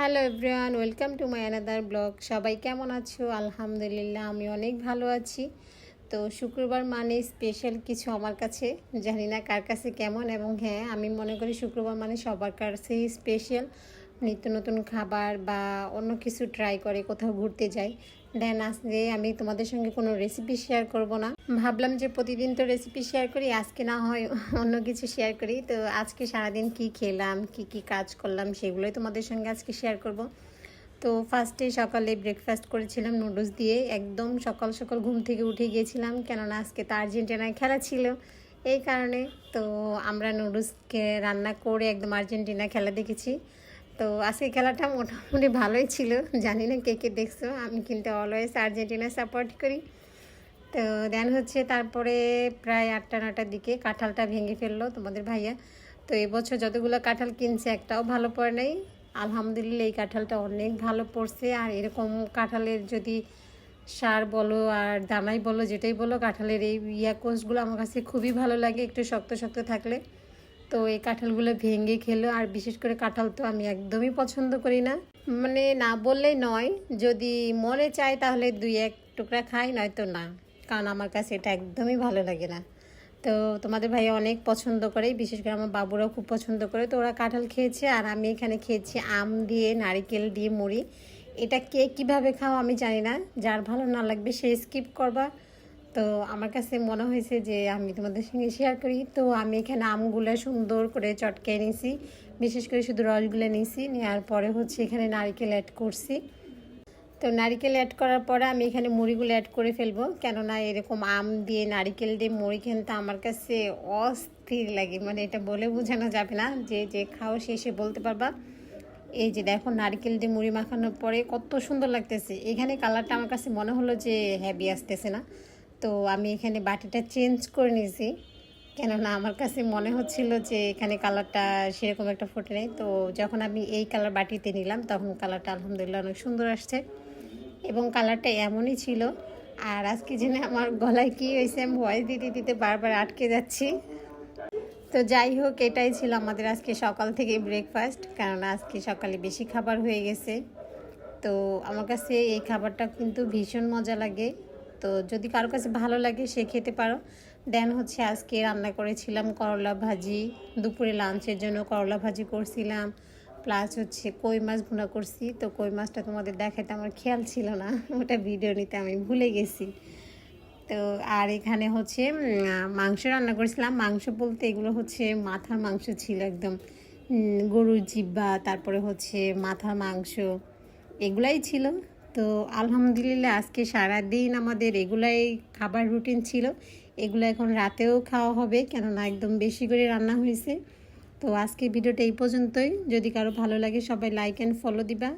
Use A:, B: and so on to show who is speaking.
A: Hello everyone, welcome to my another blog. সবাই কেমন আছো? আলহামদুলিল্লাহ আমি অনেক ভালো আছি। তো শুক্রবার মানে স্পেশাল কিছু আমার কাছে, জানি না কার কাছে কেমন এবং হ্যাঁ আমি মনে করি শুক্রবার মানে সবার কাছেই স্পেশাল নিত্য নতুন খাবার বা অন্য কিছু ট্রাই করে কোথাও ঘুরতে যাই দেন আজকে আমি তোমাদের সঙ্গে কোনো রেসিপি শেয়ার করব না। ভাবলাম যে প্রতিদিন তো রেসিপি শেয়ার করি, আজকে না হয় অন্য কিছু শেয়ার করি। তো আজকে সারাদিন কি খেলাম, কি কি কাজ করলাম সেগুলোই তোমাদের সঙ্গে আজকে শেয়ার করব। তো ফার্স্টে সকালে ব্রেকফাস্ট করেছিলাম নুডলস দিয়ে, একদম সকাল সকাল ঘুম থেকে উঠে গিয়েছিলাম, কেননা আজকে তো আর্জেন্টিনায় খেলা ছিল। এই কারণে তো আমরা নুডলসকে রান্না করে একদম আর্জেন্টিনা খেলা দেখেছি। তো আজকে খেলাটা মোটামুটি ভালোই ছিল। জানি না কে কে দেখছ, আমি কিন্তু অলওয়েজ আর্জেন্টিনা সাপোর্ট করি। তো দেন হচ্ছে তারপরে প্রায় আটটা নটার দিকে কাঁঠালটা ভেঙে ফেলল তোমাদের ভাইয়া। তো এবছর যতগুলো কাঁঠাল কিনছে একটাও ভালো পড়ে নাই। আলহামদুলিল্লাহ এই কাঁঠালটা অনেক ভালো পড়ছে। আর এরকম কাঁঠালের যদি সার বলো আর দানাই বলো, যেটাই বলো, কাঁঠালের এই ইয়া কোষগুলো আমার কাছে খুবই ভালো লাগে। একটু শক্ত শক্ত থাকলে তো এই কাঁঠালগুলো ভেঙে খেলো, আর বিশেষ করে কাঁঠাল তো আমি একদমই পছন্দ করি না। মানে না বললেই নয়, যদি মনে চায় তাহলে দুই এক টুকরা খাই, নয়তো না, কারণ আমার কাছে এটা একদমই ভালো লাগে না। তো তোমাদের ভাই অনেক পছন্দ করে, বিশেষ করে আমার বাবুরাও খুব পছন্দ করে। তো ওরা কাঁঠাল খেয়েছে, আর আমি এখানে খেয়েছি আম দিয়ে, নারিকেল দিয়ে, মুড়ি। এটা কে কীভাবে খাও আমি জানি না, যার ভালো না লাগবে সে স্কিপ করবা। তো আমার কাছে মনে হয়েছে যে আমি তোমাদের সঙ্গে শেয়ার করি। তো আমি এখানে আমগুলো সুন্দর করে চটকে নিয়েছি। বিশেষ করে শুধু রসগুলো নিয়েছি, নেওয়ার পরে হচ্ছে এখানে নারিকেল অ্যাড করছি। তো নারিকেল অ্যাড করার পরে আমি এখানে মুড়িগুলো অ্যাড করে ফেলব। কেননা এরকম আম দিয়ে নারিকেল দিয়ে মুড়ি খেলতে আমার কাছে অস্থির লাগে। মানে এটা বলে বোঝানো যাবে না যে যে খাও সে সে বলতে পারবা। এই যে দেখো নারকেল দিয়ে মুড়ি মাখানোর পরে কত সুন্দর লাগতেছে। এখানে কালারটা আমার কাছে মনে হলো যে হ্যাভি আসতেছে না। তো আমি এখানে বাটিটা চেঞ্জ করে নিয়েছি। কেননা আমার কাছে মনে হচ্ছিল যে এখানে কালারটা সেরকম একটা ফোটে নেই। তো যখন আমি এই কালার বাটিতে নিলাম, তখন কালারটা আলহামদুলিল্লাহ অনেক সুন্দর আসছে এবং কালারটা এমনই ছিল। আর আজকে জেনে আমার গলায় কী হয়েছে, আমি ভয়েস দিতে দিতে বারবার আটকে যাচ্ছি। তো যাই হোক, এটাই ছিল আমাদের আজকে সকাল থেকে ব্রেকফাস্ট কারণ আজকে সকালে বেশি খাবার হয়ে গেছে। তো আমার কাছে এই খাবারটা কিন্তু ভীষণ মজা লাগে। তো যদি কারও কাছে ভালো লাগে সে খেতে পারো। দেন হচ্ছে আজকে রান্না করেছিলাম করলা ভাজি। দুপুরে লাঞ্চের জন্য করলা ভাজি করছিলাম। প্লাস হচ্ছে কই মাছ ভুনা করছি। তো কই মাছটা তোমাদের দেখাতে আমার খেয়াল ছিল না। ওটা ভিডিও নিতে আমি ভুলে গেছি। তো আর এখানে হচ্ছে মাংস রান্না করেছিলাম। মাংস বলতে এগুলো হচ্ছে মাথার মাংস ছিল একদম। গরুর জিব্বা তারপরে হচ্ছে মাথার মাংস। এগুলাই ছিল। তো আলহামদুলিল্লাহ আজকে সারাদিন আমাদের এগুলাই খাবার রুটিন ছিল। এগুলো এখন রাতেও খাওয়া হবে, কেননা একদম বেশি করে রান্না হয়েছে। তো আজকে ভিডিওটা এই পর্যন্তই। যদি কারও ভালো লাগে সবাই লাইক অ্যান্ড ফলো দিবা।